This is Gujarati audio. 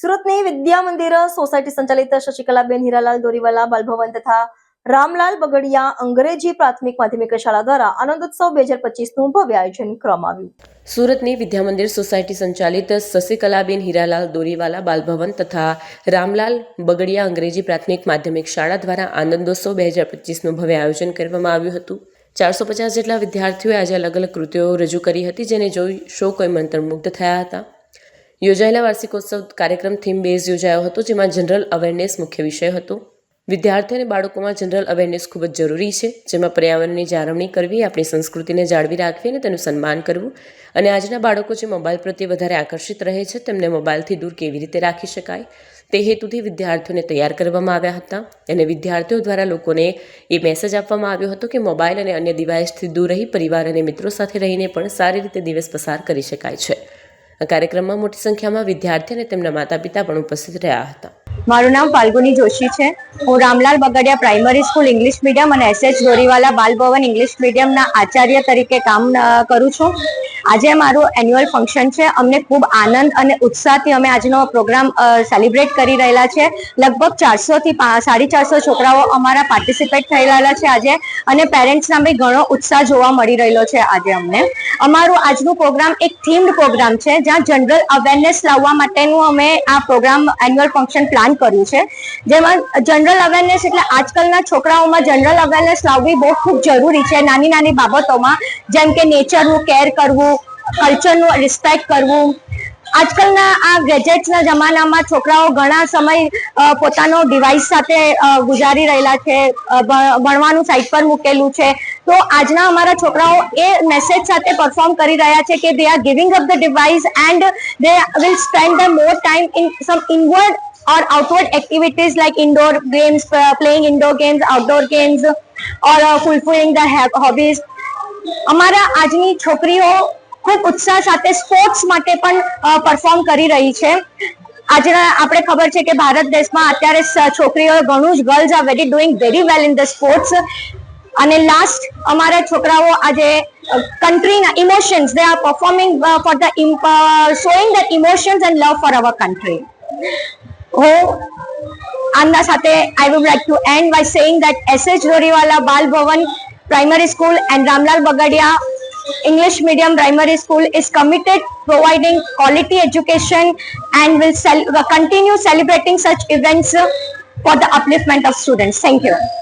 સુરતની વિદ્યા મંદિર સોસાયટી સંચાલિત શશિકલાબેન હીરાલાલ દોરીવાલા, બાલભવન તથા રામલાલ બગડિયા અંગ્રેજી પ્રાથમિક માધ્યમિક શાળા દ્વારા આનંદોત્સવ બે હજાર પચીસનું ભવ્ય આયોજન કરવામાં આવ્યું. સુરતની વિદ્યામંદિર સોસાયટી સંચાલિત શશિકલાબેન હીરાલાલ દોરીવાલા, બાલભવન તથા રામલાલ બગડિયા અંગ્રેજી પ્રાથમિક માધ્યમિક શાળા દ્વારા આનંદોત્સવ બે હજાર પચીસનું ભવ્ય આયોજન કરવામાં આવ્યું હતું. ચારસો પચાસ જેટલા વિદ્યાર્થીઓએ આજે અલગ અલગ કૃતિઓ રજૂ કરી હતી, જેને જોઈ શો કોઈ મંત્રમુગ્ધ થયા હતા? યોજાયેલા વાર્ષિકોત્સવ કાર્યક્રમ થીમ બેઝ યોજાયો હતો, જેમાં જનરલ અવેરનેસ મુખ્ય વિષય હતો. વિદ્યાર્થીઓ અને બાળકોમાં જનરલ અવેરનેસ ખૂબ જ જરૂરી છે, જેમાં પર્યાવરણની જાળવણી કરવી, આપણી સંસ્કૃતિને જાળવી રાખવી અને તેનું સન્માન કરવું. અને આજના બાળકો જે મોબાઈલ પ્રત્યે વધારે આકર્ષિત રહે છે, તેમને મોબાઈલથી દૂર કેવી રીતે રાખી શકાય? તે હેતુથી વિદ્યાર્થીઓને તૈયાર કરવામાં આવ્યા હતા. અને વિદ્યાર્થીઓ દ્વારા લોકોને એ મેસેજ આપવામાં આવ્યો હતો કે મોબાઈલ અને અન્ય ડિવાઇસથી દૂર રહી પરિવાર અને મિત્રો સાથે રહીને પણ સારી રીતે દિવસ પસાર કરી શકાય છે. આ કાર્યક્રમમાં મોટી સંખ્યામાં વિદ્યાર્થી અને તેમના માતા પિતા પણ ઉપસ્થિત રહ્યા હતા. મારું નામ ફાલ્ગુની જોશી છે. હું Ramlal Bagadiya primary school English medium અને એસએચ દોરીવાલા બાલભવન ઇંગ્લિશ મીડિયમના આચાર્ય તરીકે કામ કરું છું. આજે મારું એન્યુઅલ ફંક્શન છે. અમને ખૂબ આનંદ અને ઉત્સાહથી અમે આજનો પ્રોગ્રામ સેલિબ્રેટ કરી રહેલા છે. લગભગ ચારસો થી પા- સાડી ચારસો છોકરાઓ અમારા પાર્ટિસિપેટ થઈ રહેલા છે આજે અને પેરેન્ટ્સના બી ઘણો ઉત્સાહ જોવા મળી રહેલો છે આજે અમને. અમારું આજનું પ્રોગ્રામ એક થીમ્ડ પ્રોગ્રામ છે, જ્યાં જનરલ અવેરનેસ લાવવા માટેનું અમે આ પ્રોગ્રામ એન્યુઅલ ફંક્શન પ્લાન કર્યું છે. જેમાં જનરલ અવેરનેસ એટલે આજકાલના છોકરાઓમાં જનરલ અવેરનેસ લાવવી બહુ ખૂબ જરૂરી છે. નાની નાની બાબતોમાં, જેમ કે નેચરનું કેર કરવું કલ્ચરનું રિસ્પેક્ટ કરવું આજકાલના આ ગેજેટ્સના જમાનામાં છોકરાઓ ઘણા સમય પોતાનો ડિવાઇસ સાથે ગુજારી રહેલા છે ભણવાનું સાઈડ પર મૂકેલું છે તો આજના અમારા છોકરાઓ એ મેસેજ સાથે પરફોર્મ કરી રહ્યા છે કે they are giving up the device and they will spend the more time in some inward or outward activities like indoor games, uh, playing indoor games, outdoor games, or uh, fulfilling their hobbies. અમારા આજની છોકરીઓ ખૂબ ઉત્સાહ સાથે સ્પોર્ટ્સ માટે પણ પરફોર્મ કરી રહી છે. આજના આપણે ખબર છે કે ભારત દેશમાં અત્યારે છોકરીઓ ઘણું જ girls are very doing very well in the sports અને લાસ્ટ અમારા છોકરાઓ આજે કન્ટ્રીના emotions they are performing for the showing the emotions and love for our country હું આમના સાથે I would like to end by saying that SH Doriwala Bal Bhavan primary school and Ramlal Bagadiya English medium primary school is committed providing quality education and will continue celebrating such events for the upliftment of students. Thank you.